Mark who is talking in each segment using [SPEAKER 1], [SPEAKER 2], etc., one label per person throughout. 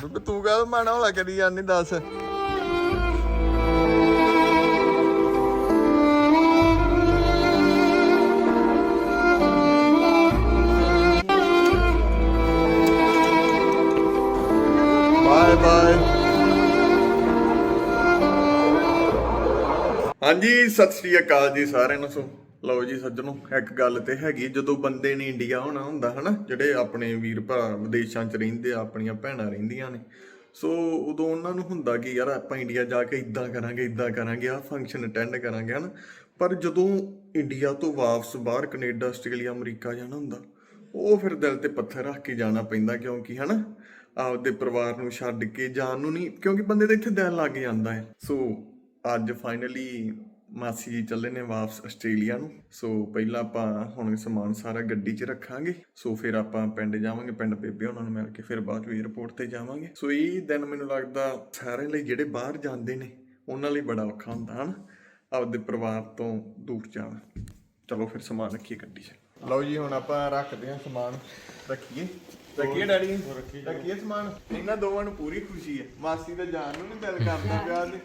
[SPEAKER 1] ਬੁੱਢ ਤੂੰ ਕਾ ਮਾਣਾ ਹੋਲਾ ਕਰੀ ਜਾਂਦੀ, ਦੱਸ। ਹਾਂਜੀ, ਸਤਿ ਸ੍ਰੀ ਅਕਾਲ ਜੀ ਸਾਰਿਆਂ ਨੂੰ। ਸੋ ਲਓ ਜੀ ਸੱਜਣੋ, ਇੱਕ ਗੱਲ ਤੇ ਹੈਗੀ, ਜਦੋਂ ਬੰਦੇ ਨੇ ਇੰਡੀਆ ਹੋਣਾ ਹੁੰਦਾ ਹਨਾ, ਜਿਹੜੇ ਆਪਣੇ ਵੀਰ ਭਰਾ ਵਿਦੇਸ਼ਾਂ 'ਚ ਰਹਿੰਦੇ ਆ, ਆਪਣੀਆਂ ਭੈਣਾਂ ਰਹਿੰਦੀਆਂ ਨੇ, ਸੋ ਉਦੋਂ ਉਹਨਾਂ ਨੂੰ ਹੁੰਦਾ ਕਿ ਯਾਰ ਆਪਾਂ ਇੰਡੀਆ ਜਾ ਕੇ ਇਦਾਂ ਕਰਾਂਗੇ ਇਦਾਂ ਕਰਾਂਗੇ ਆ ਫੰਕਸ਼ਨ ਅਟੈਂਡ ਕਰਾਂਗੇ, ਹਨਾ। ਪਰ ਜਦੋਂ ਇੰਡੀਆ ਤੋਂ ਵਾਪਸ ਬਾਹਰ ਕੈਨੇਡਾ, ਆਸਟ੍ਰੇਲੀਆ, ਅਮਰੀਕਾ ਜਾਣਾ ਹੁੰਦਾ, ਉਹ ਫਿਰ ਦਿਲ ਤੇ ਪੱਥਰ ਰੱਖ ਕੇ ਜਾਣਾ ਪੈਂਦਾ ਕਿਉਂਕਿ ਹਨਾ, ਆਪਦੇ ਪਰਿਵਾਰ ਨੂੰ ਛੱਡ ਕੇ ਜਾਣ ਨੂੰ ਨਹੀਂ, ਕਿਉਂਕਿ ਬੰਦੇ ਦਾ ਇੱਥੇ ਦਿਲ ਲੱਗ ਜਾਂਦਾ ਹੈ। ਸੋ ਅੱਜ ਫਾਈਨਲੀ ਮਾਸੀ ਜੀ ਚੱਲੇ ਨੇ ਵਾਪਸ ਆਸਟ੍ਰੇਲੀਆ ਨੂੰ। ਸੋ ਪਹਿਲਾਂ ਆਪਾਂ ਹੁਣ ਸਮਾਨ ਸਾਰਾ ਗੱਡੀ 'ਚ ਰੱਖਾਂਗੇ। ਸੋ ਫਿਰ ਆਪਾਂ ਪਿੰਡ ਜਾਵਾਂਗੇ ਪਿੰਡ ਬੇਬੇ ਉਹਨਾਂ ਨੂੰ ਮਿਲ ਕੇ ਫਿਰ ਬਾਅਦ ਵਿੱਚ 에ਅਰਪੋਰਟ ਤੇ ਜਾਵਾਂਗੇ। ਸੋ ਇਹ ਦਿਨ ਮੈਨੂੰ ਲੱਗਦਾ ਸਾਰਿਆਂ ਲਈ ਜਿਹੜੇ ਬਾਹਰ ਜਾਂਦੇ ਨੇ ਉਹਨਾਂ ਲਈ ਬੜਾ ਔਖਾ ਹੁੰਦਾ ਹਨ? ਆਪਦੇ ਪਰਿਵਾਰ ਤੋਂ ਦੂਰ ਜਾਣਾ। ਚਲੋ ਫਿਰ ਸਮਾਨ ਰੱਖੀਏ ਗੱਡੀ 'ਚ। ਲਓ ਜੀ ਹੁਣ ਆਪਾਂ ਰੱਖਦੇ ਹਾਂ ਸਮਾਨ। ਰੱਖੀਏ। ਰੱਖੀਏ ਡੈਡੀ? ਰੱਖੀਏ ਸਮਾਨ। ਇਹਨਾਂ ਦੋਵਾਂ ਨੂੰ ਪੂਰੀ ਖੁਸ਼ੀ ਹੈ। ਮਾਸੀ ਦਾ ਜਾਣ ਨੂੰ ਨਹੀਂ ਦਿਲ ਕਰਦਾ ਪਿਆ ਤੇ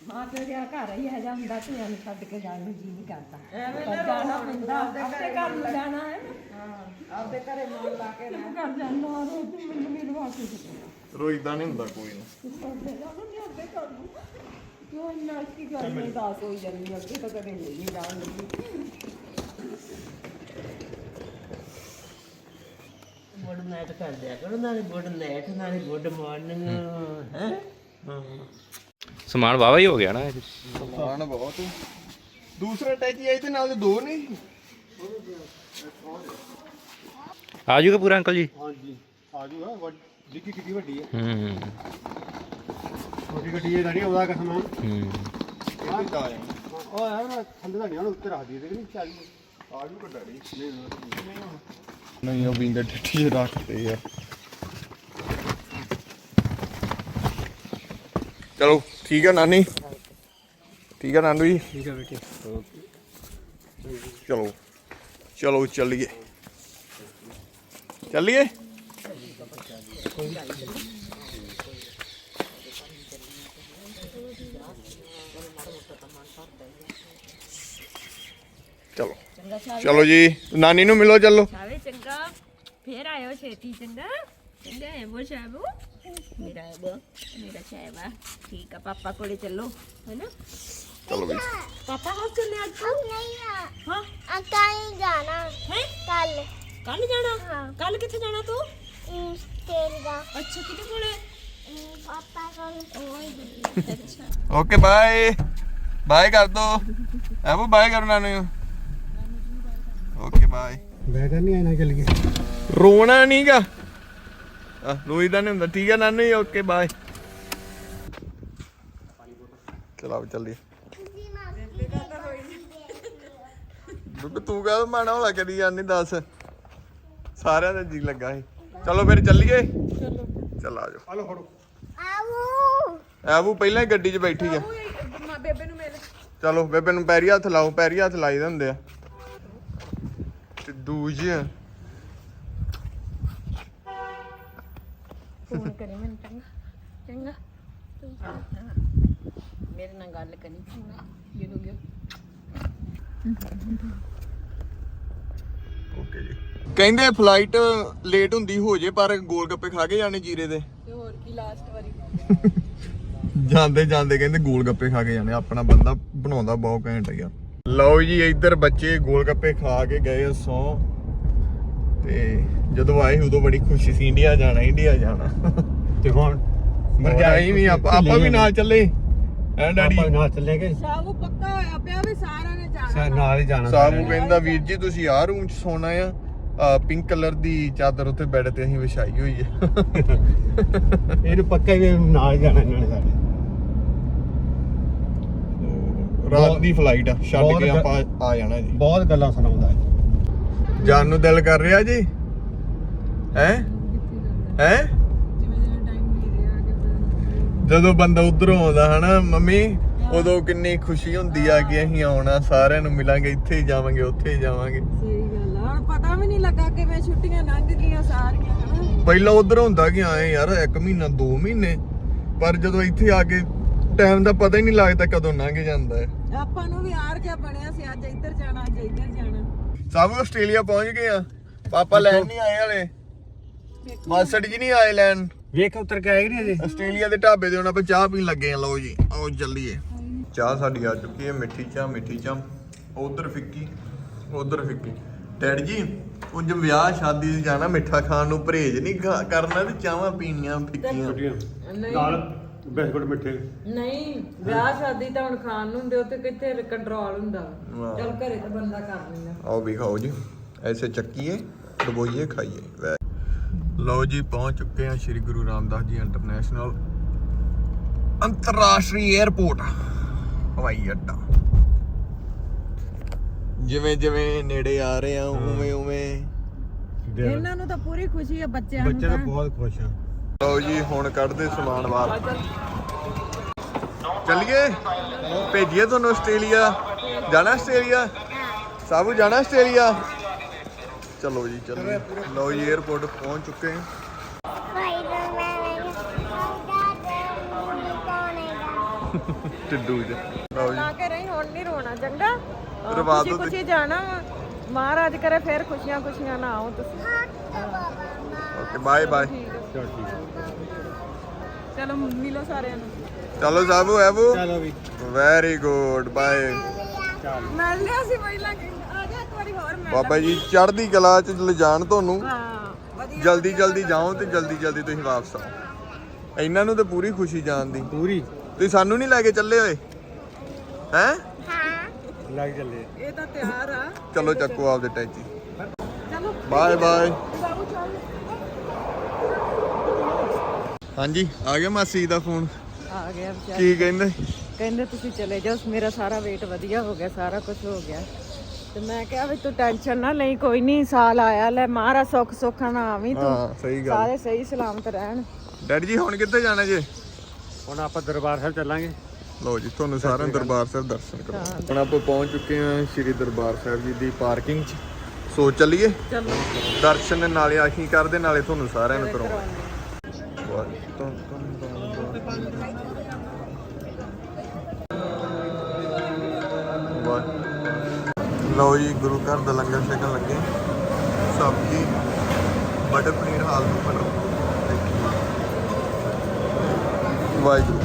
[SPEAKER 2] ਹਾਂ ਤੇ ਗਿਆ ਘਰ ਹੀ ਆ ਜਾਂਦਾ ਧੀਆਂ ਨੂੰ ਛੱਡ ਕੇ ਜਾਣ ਨੂੰ ਜੀ ਨਹੀਂ ਕਰਦਾ। ਪਰ ਜਾਣਾ ਪੈਂਦਾ ਆਪਣੇ ਘਰ ਨੂੰ ਜਾਣਾ ਹੈ ਆਪਦੇ ਘਰੇ ਮਨ ਲਾ ਕੇ ਰਹਿ। ਘਰ ਜਾਣਾ ਰੋਟੀ ਮੈਨੂੰ ਵੀ ਲਵਾ ਕੇ ਦੇ
[SPEAKER 1] ਰੋਈਦਾ ਨਹੀਂ ਹੁੰਦਾ ਕੋਈ ਨਾ।
[SPEAKER 2] ਕਰਦੇ ਜਾਣਾ ਨਹੀਂ ਆਪਦੇ ਘਰ ਨੂੰ। ਕਿਉਂ ਇੰਨਾ ਕੀ ਗੱਲ ਨਹੀਂ ਦੱਸ ਹੋਈ ਜਾਂਦੀ ਅੱਗੇ ਤਾਂ ਕਦੇ ਨਹੀਂ ਜਾਣ ਲੱਗੀ।
[SPEAKER 3] ਗੁੱਡ ਨਾਈਟ ਕਰ ਦਿਆ ਕਰੋ ਨਾਲੇ ਗੁੱਡ ਨਾਈਟ ਨਾਲੇ ਗੁੱਡ ਮਾਰਨਿੰਗ। ਹੈ।
[SPEAKER 4] ਸਮਾਨ ਵਾਵਾ ਹੀ ਹੋ ਗਿਆ ਨਾ ਇਹ।
[SPEAKER 1] ਸਮਾਨ ਬਹੁਤ ਦੂਸਰਾ ਟੈਚੀ ਆਈ ਤੇ ਨਾਲ ਦੇ ਦੋ ਨਹੀਂ
[SPEAKER 4] ਆ ਜਾਊਗਾ ਪੂਰਾ ਅੰਕਲ ਜੀ?
[SPEAKER 5] ਹਾਂਜੀ ਆ ਜੂਗਾ ਡਿੱਗੀ ਕਿੱਡੀ ਵੱਡੀ ਹੈ
[SPEAKER 4] ਹੂੰ।
[SPEAKER 5] ਛੋਟੀ ਗੱਡੀ ਇਹ ਨਹੀਂ ਉਹਦਾ ਕਸਮ
[SPEAKER 4] ਹੂੰ।
[SPEAKER 1] ਇਹ ਤਾਂ ਆਇਆ
[SPEAKER 5] ਉਹ ਯਾਰ ਮੈਂ ਥੱਲੇ ਦਾ ਨਹੀਂ ਉਹਨੂੰ ਉੱਤੇ ਰੱਖ ਦਈਏ ਤੇ ਨਹੀਂ ਚੱਲ
[SPEAKER 1] ਆ ਜੂਗਾ ਡੈਡੀ ਨਹੀਂ ਉਹ ਵਿੰਗਾ ਟੱਟੀ ਰੱਖਦੇ ਯਾਰ ਚਲੋ। ਠੀਕ ਹੈ ਨਾਨੀ? ਠੀਕ ਹੈ ਨਾਨੂ ਜੀ?
[SPEAKER 5] ਠੀਕ ਹੈ ਬੇਟੇ।
[SPEAKER 1] ਚਲੋ ਚਲੋ ਚੱਲੀਏ। ਚੱਲੀਏ? ਚਲੋ ਚਲੋ ਜੀ ਨਾਨੀ ਨੂੰ ਮਿਲੋ ਚਲੋ।
[SPEAKER 2] ਚੰਗਾ। ਫੇਰ ਆਇਓ ਛੇਤੀ ਚੰਗਾ। ਚੰਗਾ ਹੈ ਸ਼ਾਬੂ। ਮੇਰਾ ਮੇਰਾ ਠੀਕ ਆ ਪਾਪਾ ਕੋਲੇ ਚੱਲੋ ਹੈਨਾ
[SPEAKER 1] ਚਲੋ ਵੀ
[SPEAKER 2] ਪਾਪਾ ਹੋ ਚੱਲੇ ਅੱਜ ਤੂੰ
[SPEAKER 6] ਨਹੀਂ ਆ
[SPEAKER 2] ਹਾਂ
[SPEAKER 6] ਅਕਾਈ ਜਾਣਾ
[SPEAKER 2] ਹੈ
[SPEAKER 6] ਕੱਲ
[SPEAKER 2] ਕੱਲ ਜਾਣਾ
[SPEAKER 6] ਹਾਂ।
[SPEAKER 2] ਕੱਲ ਕਿੱਥੇ ਜਾਣਾ ਤੂੰ
[SPEAKER 6] ਤੇਲ ਦਾ
[SPEAKER 2] ਅੱਛਾ ਕਿਹਦੇ ਕੋਲੇ
[SPEAKER 6] ਅਮ, ਪਾਪਾ ਕੋਲ
[SPEAKER 2] ਅੱਛਾ
[SPEAKER 1] ਓਕੇ ਬਾਏ ਬਾਏ ਕਰ ਦੋ ਐਬੂ ਬਾਏ ਕਰੋ ਨਾਨੀ ਨੂੰ ਓਕੇ ਬਾਏ
[SPEAKER 5] ਬੈਠਾ ਨਹੀਂ ਆਇਨਾ ਚੱਲ ਗਿਆ
[SPEAKER 1] ਰੋਣਾ ਨਹੀਂਗਾ ਆ ਰੋਈਦਾ ਨਹੀਂ ਹੁੰਦਾ। ਠੀਕ ਹੈ ਨਾਨੀ ਜੀ ਓਕੇ ਬਾਏ ਚਲਾਓ ਚੱਲੀਏ। ਬੁੱਢ ਤੂੰ ਕਾ ਮਾਣਾ ਹੋਲਾ ਕਰੀ ਜਾਂਦੀ ਦੱਸ। ਸਾਰਿਆਂ ਦਾ ਜੀ ਲੱਗਾ ਸੀ। ਚਲੋ ਫਿਰ ਚੱਲੀਏ। ਚਲੋ ਚੱਲ ਆ ਜਾਓ।
[SPEAKER 5] ਹਲੋ ਫੜੋ।
[SPEAKER 6] ਆਵੂ।
[SPEAKER 1] ਪਹਿਲਾਂ ਹੀ ਗੱਡੀ 'ਚ ਬੈਠੀ ਆ।
[SPEAKER 2] ਬੇਬੇ ਨੂੰ ਮਿਲ।
[SPEAKER 1] ਚਲੋ ਬੇਬੇ ਨੂੰ ਪੈਰੀ ਹੱਥ ਲਾਓ ਪੈਰੀ ਹੱਥ ਲਾਈਦੇ ਹੁੰਦੇ ਆ। ਤੇ ਦੂਜ
[SPEAKER 2] ਫੋਨ ਕਰੀ ਮੈਨੂੰ ਚੰਗਾ। ਚੰਗਾ। ਮੇਰੇ ਨਾਲ ਗੱਲ ਕਰੀ ਚੰਗਾ। ਜਦੋਂ ਗਿਆ
[SPEAKER 1] ਓਕੇ ਜੀ। ਕਹਿੰਦੇ ਫਲਾਈਟ ਲੇਟ ਹੁੰਦੀ ਹੋ ਜੇ ਪਰ ਗੋਲ ਗੱਪੇ ਖਾ ਕੇ ਜਾਣੇ ਜੀਰੇ ਦੇ।
[SPEAKER 2] ਤੇ ਹੋਰ ਕੀ ਲਾਸਟ ਵਾਰੀ।
[SPEAKER 1] ਜਾਂਦੇ ਜਾਂਦੇ ਕਹਿੰਦੇ ਗੋਲ ਗੱਪੇ ਖਾ ਕੇ ਜਾਣੇ। ਆਪਣਾ ਬੰਦਾ ਬਣਾਉਂਦਾ ਬਹੁਤ ਘੈਂਟ ਆ ਯਾਰ। ਲਓ ਜੀ ਇੱਧਰ ਬੱਚੇ ਗੋਲ ਗੱਪੇ ਖਾ ਕੇ ਗਏ ਸੌ। ਤੇ ਜਦੋਂ ਆਏ ਉਦੋਂ ਬੜੀ ਖੁਸ਼ੀ ਸੀ ਇੰਡੀਆ ਜਾਣਾ ਇੰਡੀਆ ਜਾਣਾ।
[SPEAKER 5] ਤੇ ਹੁਣ?
[SPEAKER 1] ਮਰਜਾਈ ਵੀ ਆਪਾਂ ਆਪਾਂ ਵੀ ਨਾਲ ਚੱਲੇ। ਐ ਡੈਡੀ?
[SPEAKER 5] ਆਪਾਂ ਨਾਲ ਚੱਲੇਗੇ
[SPEAKER 2] ਸਾਬੂ ਪੱਕਾ ਹੋਇਆ ਪਿਆ ਵੀ ਸਾਰਿਆਂ ਨੇ ਜਾਣਾ
[SPEAKER 5] ਨਾਲ ਹੀ ਜਾਣਾ
[SPEAKER 1] ਸਾਬੂ ਕਹਿੰਦਾ ਵੀਰ ਜੀ ਤੁਸੀਂ ਆਹ ਰੂਮ 'ਚ ਸੌਣਾ ਆ। ਆ ਪਿੰਕ ਕਲਰ ਦੀ ਚਾਦਰ ਉੱਤੇ ਬੈੱਡ ਤੇ ਅਸੀਂ ਵਿਛਾਈ ਹੋਈ ਹੈ
[SPEAKER 5] ਇਹਨੂੰ ਪੱਕਾ ਹੀ ਨਾਲ ਜਾਣਾ ਇਹਨਾਂ ਨੇ ਸਾਡੇ।
[SPEAKER 1] ਰਾਤ ਦੀ ਫਲਾਈਟ ਆ ਛੱਡ ਕੇ ਆਪਾਂ ਆ ਜਾਣਾ ਜੀ।
[SPEAKER 5] ਬਹੁਤ ਗੱਲਾਂ ਸੁਣਾਉਂਦਾ ਹੈ
[SPEAKER 1] ਜਾਣ ਨੂੰ ਦਿਲ ਕਰ ਰਿਹਾ ਜੀ? ਹੈ? ਹੈ? ਜਦੋਂ ਬੰਦਾ ਉਧਰੋਂ ਆਉਂਦਾ ਹਨਾ ਮੰਮੀ ਉਦੋਂ ਕਿੰਨੀ ਖੁਸ਼ੀ ਹੁੰਦੀ ਆ ਕਿ ਅਸੀਂ ਆਉਣਾ ਸਾਰਿਆਂ ਨੂੰ ਮਿਲਾਂਗੇ ਇੱਥੇ ਹੀ ਜਾਵਾਂਗੇ ਉੱਥੇ ਹੀ ਜਾਵਾਂਗੇ।
[SPEAKER 2] ਸਹੀ ਗੱਲ ਆ ਹੁਣ ਪਤਾ ਵੀ ਨਹੀਂ ਲੱਗਾ ਕਿਵੇਂ ਛੁੱਟੀਆਂ ਲੰਘ ਗਈਆਂ ਸਾਰੀਆਂ ਹਨਾ?
[SPEAKER 1] ਪਹਿਲਾਂ ਉਧਰ ਹੁੰਦਾ ਕਿ ਆਏ ਯਾਰ ਇੱਕ ਮਹੀਨਾ 2 ਮਹੀਨੇ ਪਰ ਜਦੋਂ ਇੱਥੇ ਆ ਕੇ ਟਾਈਮ ਦਾ ਪਤਾ ਹੀ ਨਹੀਂ ਲੱਗਦਾ ਕਦੋਂ ਲੰਘ ਜਾਂਦਾ ਹੈ।
[SPEAKER 2] ਆਪਾਂ ਨੂੰ ਵੀ ਆਰ ਕੇ ਬਣਿਆ ਸੀ ਅੱਜ ਇੱਧਰ ਜਾਣਾ ਅੱਜ ਇੱਧਰ ਜਾਣਾ।
[SPEAKER 1] ਸਭ ਆਸਟ੍ਰੇਲੀਆ ਪਹੁੰਚ ਗਏ ਆ। ਪਾਪਾ ਲੈਣ ਨਹੀਂ ਆਏ ਹਲੇ। ਮਾਸੜ ਜੀ ਨਹੀਂ ਆਏ ਲੈਣ।
[SPEAKER 5] ਵੇਖ ਉਤਰ ਕੇ ਆਏ ਨਹੀਂ ਅਜੇ?
[SPEAKER 1] ਆਸਟ੍ਰੇਲੀਆ ਦੇ ਢਾਬੇ ਤੇ ਹੁਣ ਆਪਾਂ ਚਾਹ ਪੀਣ ਲੱਗੇ ਆ। ਲਓ ਜੀ ਆਓ ਚੱਲੀਏ। ਚਾਹ ਸਾਡੀ ਆ ਚੁੱਕੀ ਹੈ ਮਿੱਠੀ ਚਾਹ ਮਿੱਠੀ ਚਾਹ। ਉਧਰ ਫਿੱਕੀ ਉਧਰ ਫਿੱਕੀ। ਡੈਡ ਜੀ ਉਹ ਜਦ ਵਿਆਹ ਸ਼ਾਦੀ 'ਚ ਜਾਣਾ ਮਿੱਠਾ ਖਾਣ ਨੂੰ ਪਰਹੇਜ ਨਹੀਂ ਕਰਨਾ ਤੇ ਚਾਹਾਂ ਪੀਣੀਆਂ ਫਿੱਕੀਆਂ।
[SPEAKER 5] ਨਾਲ ਬਿਸਕੁਟ ਮਿੱਠੇ?
[SPEAKER 2] ਨਹੀਂ ਵਿਆਹ ਸ਼ਾਦੀ ਤਾਂ ਹੁਣ ਖਾਣ ਨੂੰ ਹੁੰਦੇ ਉੱਥੇ ਕਿੱਥੇ ਕੰਟਰੋਲ ਹੁੰਦਾ।
[SPEAKER 1] ਵਾਹ।
[SPEAKER 2] ਚੱਲ ਘਰੇ ਤਾਂ ਬੰਦਾ ਕਰ ਲੈਂਦਾ।
[SPEAKER 1] ਆਓ ਵੀ ਖਾਓ ਜੀ। ਐਸੇ ਚੱਕੀਏ ਡਬੋਈਏ ਖਾਈਏ। ਵੈ ਲਓ ਜੀ ਪਹੁੰਚ ਚੁੱਕੇ ਹਾਂ ਸ੍ਰੀ ਗੁਰੂ ਰਾਮਦਾਸ ਜੀ ਇੰਟਰਨੈਸ਼ਨਲ ਅੰਤਰਰਾਸ਼ਟਰੀ 에ਅਰਪੋਰਟ ਹਵਾਈ ਅੱਡਾ। ਜਿਵੇਂ ਜਿਵੇਂ ਨੇੜੇ ਆ ਰਹੇ ਆ ਉਵੇਂ ਉਵੇਂ।
[SPEAKER 2] ਇਹਨਾਂ ਨੂੰ ਤਾਂ ਪੂਰੀ ਖੁਸ਼ੀ ਹੈ ਬੱਚਿਆਂ ਨੂੰ
[SPEAKER 5] ਬੱਚੇ ਤਾਂ। ਬਹੁਤ ਖੁਸ਼ ਆ।
[SPEAKER 1] ਲਓ ਜੀ ਹੁਣ ਕੱਢਦੇ ਸਮਾਨ ਬਾਹਰ। ਚੱਲੀਏ? ਭੇਜੀਏ ਤੁਹਾਨੂੰ ਆਸਟ੍ਰੇਲੀਆ। ਜਾਣਾ ਆਸਟ੍ਰੇਲੀਆ? ਸਾਬੂ ਜਾਣਾ ਆਸਟ੍ਰੇਲੀਆ? ਚਲੋ ਜੀ ਚੱਲੀਏ। ਲਓ ਜੀ 에ਅਰਪੋਰਟ ਪਹੁੰਚ ਚੁੱਕੇ ਹਾਂ। ਟਿੱਡੂ ਜੀ ਲਓ ਜੀ।
[SPEAKER 2] ਰਹੀ ਹੁਣ ਨਹੀਂ ਰੋਣਾ ਚੰਗਾ?
[SPEAKER 1] ਰਵਾ
[SPEAKER 2] ਜਾਣਾ। ਮਹਾਰਾਜ ਕਰੇ ਫਿਰ ਖੁਸ਼ੀਆਂ ਖੁਸ਼ੀਆਂ ਨਾ ਆਓ ਤੁਸੀਂ।
[SPEAKER 1] ਓਕੇ ਬਾਏ ਬਾਏ
[SPEAKER 5] ਚਲ ਠੀਕ
[SPEAKER 2] ਚਲੋ ਮਿਲੋ ਸਾਰਿਆਂ ਨੂੰ।
[SPEAKER 1] ਚਲੋ ਸਾਬੂ ਐਬੂ
[SPEAKER 5] ਚਲੋ ਵੀ।
[SPEAKER 1] ਵੈਰੀ ਗੁੱਡ ਬਾਏ
[SPEAKER 2] ਮਿਲ ਲਿਆ ਸੀ ਪਹਿਲਾਂ ਕਿ ਆ ਜਾ ਇੱਕ ਵਾਰੀ ਹੋਰ ਮਿਲ
[SPEAKER 1] ਬਾਬਾ ਜੀ ਚੜ੍ਹਦੀ ਕਲਾ ਚ ਲਿਜਾਣ ਤੁਹਾਨੂੰ।
[SPEAKER 2] ਹਾਂ ਵਧੀਆ
[SPEAKER 1] ਜਲਦੀ ਜਲਦੀ ਜਾਓ ਤੇ ਜਲਦੀ ਜਲਦੀ ਤੁਸੀਂ ਵਾਪਸ ਆਓ। ਇਹਨਾਂ ਨੂੰ ਤੇ ਪੂਰੀ ਖੁਸ਼ੀ ਜਾਣ ਦੀ।
[SPEAKER 5] ਪੂਰੀ।
[SPEAKER 1] ਤੁਸੀਂ ਸਾਨੂੰ ਨਹੀਂ ਲੈ ਕੇ ਚੱਲੇ ਹੋਏ? ਹੈ?
[SPEAKER 6] ਹਾਂ।
[SPEAKER 5] ਲੱਗ ਚੱਲੇ
[SPEAKER 2] ਇਹ ਤਾਂ ਤਿਆਰ ਆ।
[SPEAKER 1] ਚਲੋ ਚੱਕੋ ਆਪਦੇ ਟੈਚੀ
[SPEAKER 2] ਚਲੋ।
[SPEAKER 1] ਬਾਏ ਬਾਏ
[SPEAKER 2] ਬਾਬੂ ਚੱਲ।
[SPEAKER 1] ਹਾਂਜੀ ਆ ਗਿਆ ਮਾਸੀ ਦਾ ਫੋਨ
[SPEAKER 2] ਆ ਗਿਆ ਵਿਚਾਰ।
[SPEAKER 1] ਕੀ ਕਹਿੰਦੇ?
[SPEAKER 2] ਕਹਿੰਦੇ ਤੁਸੀਂ ਚਲੇ ਜਾਓ ਮੇਰਾ ਸਾਰਾ weight ਵਧੀਆ ਹੋ ਗਿਆ ਸਾਰਾ ਕੁਝ ਹੋ ਗਿਆ। ਤੇ ਮੈਂ ਕਿਹਾ ਵੀ ਤੂੰ ਟੈਨਸ਼ਨ ਨਾ ਲਈ ਕੋਈ ਨਹੀਂ ਸਾਲ ਆਇਆ ਲੈ ਮਹਾਰਾ ਸੁੱਖ ਸੁੱਖਾਂ ਨਾਲ ਆਵੀਂ ਤੂੰ।
[SPEAKER 1] ਹਾਂ ਸਹੀ ਗੱਲ।
[SPEAKER 2] ਸਾਰੇ ਸਹੀ ਸਲਾਮਤ ਰਹਿਣ।
[SPEAKER 1] ਡੈਡੀ ਜੀ ਹੁਣ ਕਿੱਥੇ ਜਾਣਾ ਜੇ?
[SPEAKER 5] ਹੁਣ ਆਪਾਂ ਦਰਬਾਰ ਸਾਹਿਬ ਚੱਲਾਂਗੇ।
[SPEAKER 1] ਲਓ ਜੀ ਤੁਹਾਨੂੰ ਸਾਰਿਆਂ ਨੂੰ ਦਰਬਾਰ ਸਾਹਿਬ ਦਰਸ਼ਨ ਕਰੋ। ਹੁਣ ਆਪਾਂ ਪਹੁੰਚ ਚੁੱਕੇ ਹਾਂ ਸ਼੍ਰੀ ਦਰਬਾਰ ਸਾਹਿਬ ਜੀ ਦੀ ਪਾਰਕਿੰਗ 'ਚ। ਸੋ ਚੱਲੀਏ।
[SPEAKER 2] ਚਲੋ।
[SPEAKER 1] ਦਰਸ਼ਨ ਨਾਲੇ ਆਹੀ ਕਰਦੇ ਨਾਲੇ ਤੁਹਾਨੂੰ ਸਾਰਿਆਂ ਨੂੰ ਕਰਾਉਣਾ ਲਓ ਜੀ, ਗੁਰੂ ਘਰ ਦਾ ਲੰਗਰ ਛਕਣ ਲੱਗੇ ਸਬਜ਼ੀ ਬਟਰ ਪਨੀਰ, ਆਲੂ ਮਟਰ ਵਾਹਿਗੁਰੂ ਵਾਹਿਗੁਰੂ।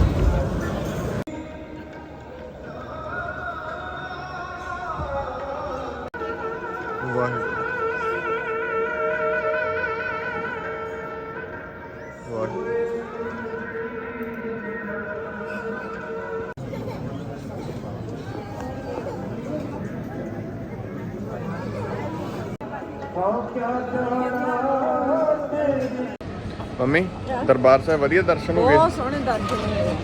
[SPEAKER 1] ਮੰਮੀ ਦਰਬਾਰ ਸਾਹਿਬ ਵਧੀਆ ਦਰਸ਼ਨ ਹੋ ਗਏ?
[SPEAKER 2] ਬਹੁਤ ਸੋਹਣੇ ਦਰਸ਼ਨ ਹੋਏ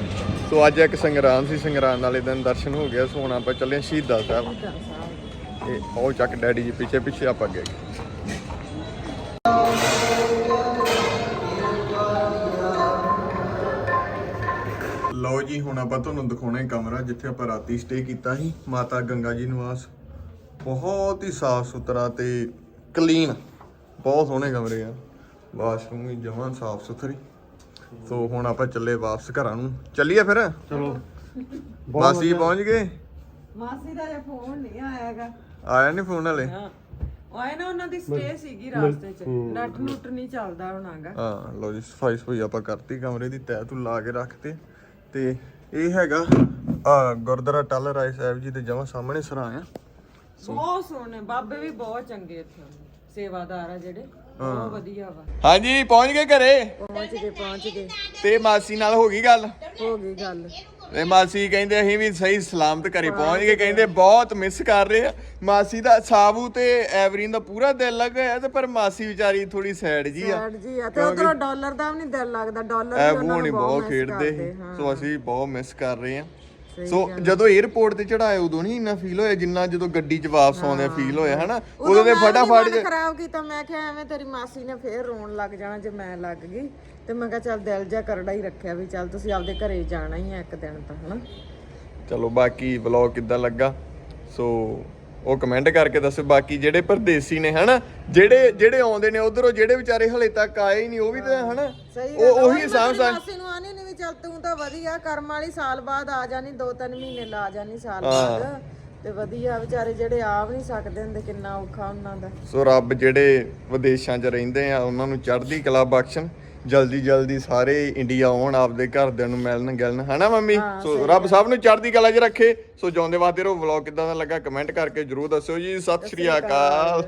[SPEAKER 1] ਸੋ ਅੱਜ ਇੱਕ ਸੰਗਰਾਮ ਸੀ ਸੰਗਰਾਮ ਵਾਲੇ ਦਿਨ ਦਰਸ਼ਨ ਹੋ ਗਿਆ ਸੋ ਹੁਣ ਆਪਾਂ ਚੱਲੇ ਸ਼ਹੀਦਾਂ ਸਾਹਿਬ। ਇਹ ਉਹ ਚੱਕ ਡੈਡੀ ਜੀ ਪਿੱਛੇ ਪਿੱਛੇ ਆਪਾਂ ਅੱਗੇ ਲਓ ਜੀ ਹੁਣ ਆਪਾਂ ਤੁਹਾਨੂੰ ਦਿਖਾਉਣਾ ਕਮਰਾ ਜਿੱਥੇ ਆਪਾਂ ਰਾਤੀ ਸਟੇ ਕੀਤਾ ਸੀ। ਮਾਤਾ ਗੰਗਾ ਜੀ ਨਿਵਾਸ। ਬਹੁਤ ਹੀ ਸਾਫ਼ ਸੁਥਰਾ ਤੇ ਕਲੀਨ। ਬਹੁਤ ਸੋਹਣੇ ਕਮਰੇ ਆ। ਵਾਸ਼ਰੂਮ ਵੀ ਜਮਾਂ ਸਾਫ਼ ਸੁਥਰੀ। ਸੋ ਹੁਣ ਆਪਾਂ ਚੱਲੇ ਵਾਪਸ ਘਰਾਂ ਨੂੰ। ਚੱਲੀਏ ਫਿਰ?
[SPEAKER 5] ਚਲੋ।
[SPEAKER 1] ਮਾਸੀ ਪਹੁੰਚ ਗਏ?
[SPEAKER 2] ਮਾਸੀ ਦਾ ਜੇ ਫੋਨ ਨਹੀਂ ਆਇਆਗਾ।
[SPEAKER 1] ਆਇਆ ਨਹੀਂ ਫੋਨ ਹਲੇ?
[SPEAKER 2] ਹਾਂ। ਆਏ ਨਾ ਉਹਨਾਂ ਦੀ ਸਟੇ ਸੀਗੀ ਰਾਸਤੇ 'ਚ। ਨੈਟ ਨੂਟ ਨਹੀਂ ਚੱਲਦਾ ਹੋਣਾਗਾ।
[SPEAKER 1] ਹਾਂ ਲੋ ਜੀ ਸਫ਼ਾਈ ਸਫ਼ਾਈ ਆਪਾਂ ਕਰਤੀ ਕਮਰੇ ਦੀ ਤੈਅ ਤੂੰ ਲਾ ਕੇ ਰੱਖਤੇ ਤੇ। ਇਹ ਹੈਗਾ ਆ ਗੁਰਦੁਆਰਾ ਟੱਲ ਰਾਏ ਸਾਹਿਬ ਜੀ ਦੇ ਜਮਾਂ ਸਾਹਮਣੇ ਸਰਾਂ ਆ।
[SPEAKER 2] ਬਹੁਤ ਸੋਹਣੇ ਬਾਬੇ ਵੀ ਬਹੁਤ ਚੰਗੇ ਇੱਥੇ। ਸੇਵਾਦਾਰ ਆ ਜਿਹੜੇ ਬਹੁਤ ਵਧੀਆ ਵਾ।
[SPEAKER 1] ਹਾਂਜੀ ਪਹੁੰਚ ਗਏ ਘਰੇ?
[SPEAKER 2] ਪਹੁੰਚ ਗਏ ਪਹੁੰਚ ਗਏ।
[SPEAKER 1] ਤੇ ਮਾਸੀ ਨਾਲ ਹੋ ਗਈ ਗੱਲ?
[SPEAKER 2] ਹੋ ਗਈ ਗੱਲ।
[SPEAKER 1] ਤੇ ਮਾਸੀ ਕਹਿੰਦੇ ਅਸੀਂ ਵੀ ਸਹੀ ਸਲਾਮਤ ਘਰੇ ਪਹੁੰਚ ਗਏ। ਕਹਿੰਦੇ ਬਹੁਤ ਮਿਸ ਕਰ ਰਹੇ ਆ। ਮਾਸੀ ਦਾ ਸਾਬੂ ਤੇ ਐਵਰੀਨ ਦਾ ਪੂਰਾ ਦਿਲ ਲੱਗਾ ਤੇ ਪਰ ਮਾਸੀ ਵਿਚਾਰੀ ਥੋੜੀ ਸੈਡ ਜੀ ਆ।
[SPEAKER 2] ਸੈਡ ਜੀ ਆ। ਤੇ ਉਧਰੋਂ ਡਾਲਰ ਦਾ ਵੀ ਨਹੀਂ ਦਿਲ ਲੱਗਦਾ। ਡਾਲਰ ਵੀ ਉਹਨਾਂ ਨੂੰ
[SPEAKER 1] ਬਹੁਤ ਖੇਡਦੇ
[SPEAKER 2] ਹਾਂ।
[SPEAKER 1] ਸੋ ਅਸੀਂ ਬਹੁਤ ਮਿਸ ਕਰ ਰਹੇ ਆ। ਸੋ ਜਦੋਂ 에어ਪੋਰਟ ਤੇ ਚੜਾਏ ਉਦੋਂ ਨਹੀਂ ਇੰਨਾ ਫੀਲ ਹੋਇਆ ਜਿੰਨਾ ਜਦੋਂ ਗੱਡੀ 'ਚ ਵਾਪਸ ਆਉਂਦੇ ਫੀਲ ਹੋਇਆ ਹਨਾ? ਉਦੋਂ
[SPEAKER 2] ਵੀ
[SPEAKER 1] ਫਟਾਫਟ
[SPEAKER 2] ਮਨ ਖਰਾਬ ਕੀਤਾ ਮੈਂ ਕਿਹਾ ਐਵੇਂ ਤੇਰੀ ਮਾਸੀ ਨੇ ਫੇਰ ਰੋਣ ਲੱਗ ਜਾਣਾ ਜੇ ਮੈਂ ਲੱਗ ਗਈ। ਤੇ ਮੈਂ ਕਿਹਾ ਚੱਲ ਦਿਲ ਜਿਹਾ ਕਰੜਾ ਹੀ ਰੱਖਿਆ ਵੀ ਚੱਲ ਤੁਸੀਂ ਆਪਦੇ ਘਰੇ ਜਾਣਾ ਹੀ ਆ ਇੱਕ ਦਿਨ ਤਾਂ ਹਨਾ?
[SPEAKER 1] ਚਲੋ ਬਾਕੀ ਵਲੌਗ ਕਿੱਦਾਂ ਲੱਗਾ? ਸੋ ਉਹ ਕਮੈਂਟ ਕਰਕੇ ਦੱਸੋ ਬਾਕੀ ਜਿਹੜੇ ਪਰਦੇਸੀ ਨੇ ਹਨਾ? ਜਿਹੜੇ ਜਿਹੜੇ ਆਉਂਦੇ ਨੇ ਉਧਰੋਂ ਜਿਹੜੇ ਵਿਚਾਰੇ ਹਲੇ ਤੱਕ ਆਏ ਹੀ ਨਹੀਂ ਉਹ ਵੀ ਤਾਂ ਹਨਾ? ਉਹ ਉਹੀ
[SPEAKER 2] ਨਹੀਂ ਵੀ ਚੱਲ ਤੂੰ ਤਾਂ ਵਧੀਆ ਕਰਮ ਵਾਲੀ ਸਾਲ ਬਾਅਦ ਆ ਜਾਣੀ ਦੋ ਤਿੰਨ ਮਹੀਨੇ ਲਾ ਜਾਣੀ ਸਾਲ ਬਾਅਦ। ਤੇ ਵਧੀਆ ਵਿਚਾਰੇ ਜਿਹੜੇ ਆ ਵੀ ਨਹੀਂ ਸਕਦੇ ਹੁੰਦੇ ਕਿੰਨਾ ਔਖਾ ਉਹਨਾਂ ਦਾ।
[SPEAKER 1] ਸੋ ਰੱਬ ਜਿਹੜੇ ਵਿਦੇਸ਼ਾਂ 'ਚ ਰਹਿੰਦੇ ਆ ਉਹਨਾਂ ਨੂੰ ਚੜ੍ਹਦੀ ਕਲਾ ਬਖਸ਼ਣ। ਜਲਦੀ ਜਲਦੀ ਸਾਰੇ ਇੰਡੀਆ ਆਉਣ ਆਪਦੇ ਘਰਦਿਆਂ ਨੂੰ ਮਿਲਣ ਗਿਲਣ ਹਨਾ ਮੰਮੀ? ਸੋ ਰੱਬ ਸਭ ਨੂੰ ਚੜ੍ਹਦੀ ਕਲਾ 'ਚ ਰੱਖੇ। ਸੋ ਜਿਉਂਦੇ ਵਾਸਤੇ ਰਹੋ ਵਲੌਗ ਕਿਦਾਂ ਦਾ ਲੱਗਾ ਕਮੈਂਟ ਕਰਕੇ ਜਰੂਰ ਦੱਸਿਓ ਜੀ। ਸਤਿ ਸ਼੍ਰੀ ਅਕਾਲ।